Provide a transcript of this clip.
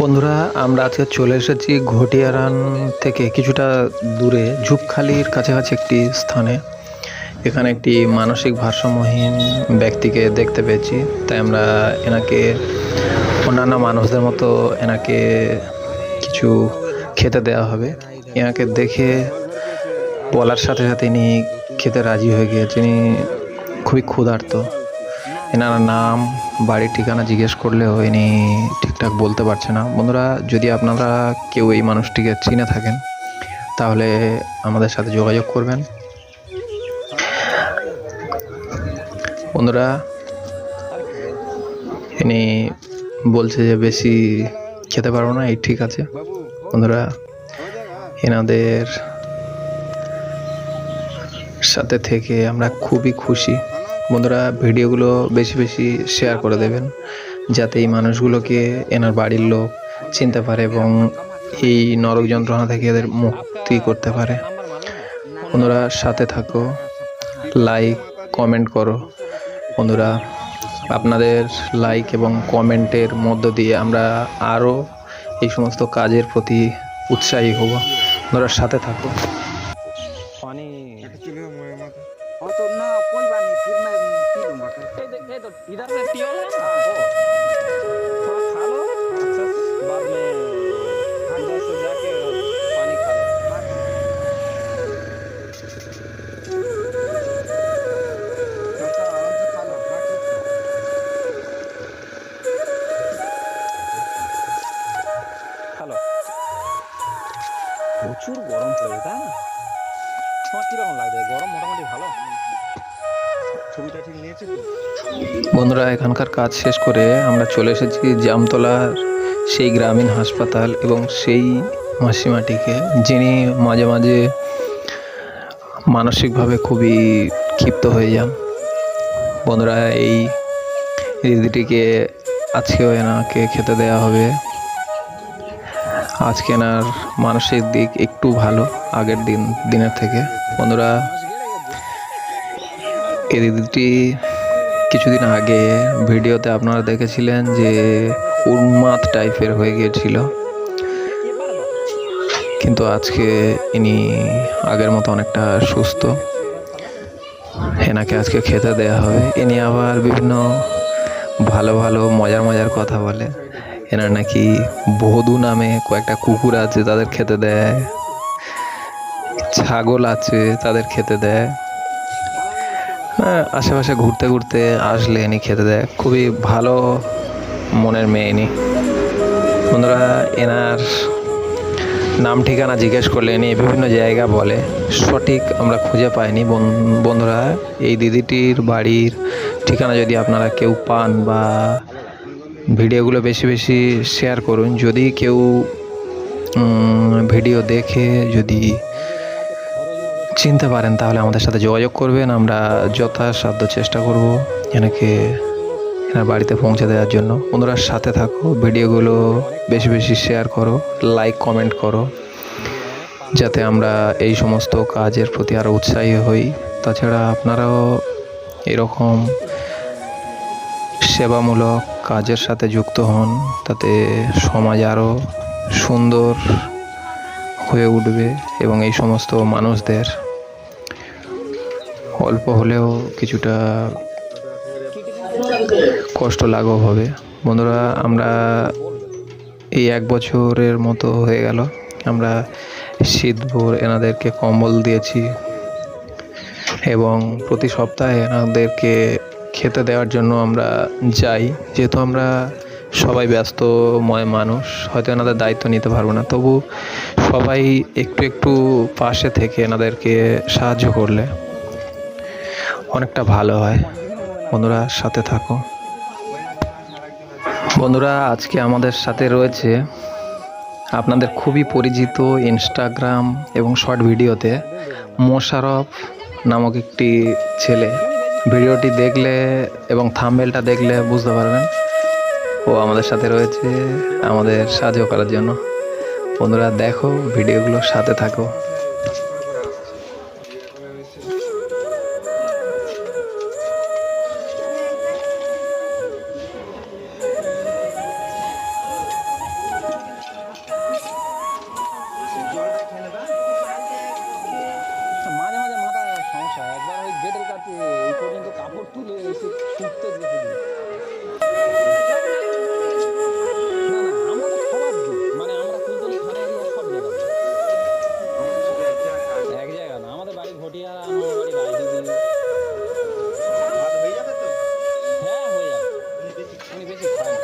বন্ধুরা, আমরা আজকে চলে এসেছি ঘটিয়ারান থেকে কিছুটা দূরে, ঝুপখালির কাছাকাছি একটি স্থানে। এখানে একটি মানসিক ভারসাম্যহীন ব্যক্তিকে দেখতে পেয়েছি। তাই আমরা এনাকে, অন্যান্য মানুষদের মতো এনাকে কিছু খেতে দেওয়া হবে। এনাকে দেখে বলার সাথে সাথে ইনি খেতে রাজি হয়ে গিয়েছেন ইনি খুবই ক্ষুধার্ত। এনার নাম, বাড়ির ঠিকানা জিজ্ঞেস করলেও ইনি ঠিকঠাক বলতে পারছে না। বন্ধুরা, যদি আপনারা কেউ এই মানুষটিকে চিনে থাকেন, তাহলে আমাদের সাথে যোগাযোগ করবেন। বন্ধুরা, ইনি বলছে যে বেশি খেতে পারব না, এই ঠিক আছে। বন্ধুরা, এনাদের সাথে থেকে আমরা খুবই খুশি। বন্ধুরা ভিডিওগুলো বেশি বেশি শেয়ার করে দেবেন, যাতে এই মানুষগুলোকে এনার বাড়ির লোক চিনতে পারে এবং এই নরক যন্ত্রণা থেকে এদের মুক্তি করতে পারে। বন্ধুরা, সাথে থাকো লাইক কমেন্ট করো। বন্ধুরা, আপনাদের লাইক এবং কমেন্টের মধ্য দিয়ে আমরা আরও এই সমস্ত কাজের প্রতি উৎসাহী হব। বন্ধুরা, সাথে থাকো। প্রচুর গরম পড়েছে, তাই না? তোমার কীরকম লাগছে? গরম মোটামুটি ভালো? ছবিটা ঠিক নিয়েছে বন্ধুরা, এখানকার কাজ শেষ করে আমরা চলে এসেছি জামতলার সেই গ্রামীণ হাসপাতাল এবং সেই মাসিমাটিকে, যিনি মাঝে মাঝে মানসিকভাবে খুবই ক্ষিপ্ত হয়ে যান। বন্ধুরা, এই দিদিটিকে আজকেও এনাকে খেতে দেওয়া হবে। আজকে এনার মানসিক দিক একটু ভালো আগের দিন, দিনের থেকে। বন্ধুরা, এই দিদিটি কিছুদিন আগে ভিডিওতে আপনারা দেখেছিলেন যে উন্মাদ টাইপের হয়ে গিয়েছিল। কিন্তু আজকে ইনি আগের মতো অনেকটা সুস্থ। এনাকে আজকে খেতে দেওয়া হবে। ইনি আবার বিভিন্ন ভালো ভালো, মজার মজার কথা বলে। এনার নাকি বধূ নামে কয়েকটা কুকুর আছে তাদের খেতে দেয়। ছাগল আছে তাদের খেতে দেয়। হ্যাঁ আশেপাশে ঘুরতে ঘুরতে আসলে ইনি খেতে দেয়। খুবই ভালো মনের মেয়ে ইনি বন্ধুরা, এনার নাম ঠিকানা জিজ্ঞেস করলে ইনি বিভিন্ন জায়গা বলে। সঠিক আমরা খুঁজে পাইনি। বন- বন্ধুরা, এই দিদিটির বাড়ির ঠিকানা যদি আপনারা কেউ পান বা ভিডিওগুলো বেশি বেশি শেয়ার করুন। যদি কেউ ভিডিও দেখে যদি চিনতে পারেন, তাহলে আমাদের সাথে যোগাযোগ করবেন। আমরা যথাসাধ্য চেষ্টা করব এনাকে এনার বাড়িতে পৌঁছে দেওয়ার জন্য। বন্ধুরা, সাথে থাকো, ভিডিওগুলো বেশি বেশি শেয়ার করো লাইক কমেন্ট করো, যাতে আমরা এই সমস্ত কাজের প্রতি আরও উৎসাহী হই। তাছাড়া আপনারাও এরকম সেবামূলক কাজের সাথে যুক্ত হন, তাতে সমাজ আরও সুন্দর হয়ে উঠবে এবং এই সমস্ত মানুষদের অল্প হলেও কিছুটা কষ্ট লাঘব হবে। বন্ধুরা, আমরা এই এক বছরের মতো হয়ে গেল। আমরা শীতভর এনাদেরকে কম্বল দিয়েছি এবং প্রতি সপ্তাহে এনাদেরকে খেতে দেওয়ার জন্য আমরা যাই। যেহেতু আমরা সবাই ব্যস্তময় মানুষ, হয়তো এনাদের দায়িত্ব নিতে পারব না। তবু সবাই একটু একটু পাশে থেকে এনাদেরকে সাহায্য করলে অনেকটা ভালো হয়। বন্ধুরা, সাথে থাকো। বন্ধুরা, আজকে আমাদের সাথে রয়েছে আপনাদের খুবই পরিচিত ইনস্টাগ্রাম এবং শর্ট ভিডিওতে মোশারফ নামক একটি ছেলে। ভিডিওটি দেখলে এবং থামবেলটা দেখলে বুঝতে পারবেন। ও আমাদের সাথে রয়েছে, আমাদের সাহায্য করার জন্য। বন্ধুরা, দেখো, ভিডিওগুলোর সাথে থাকো। বেশি খায়।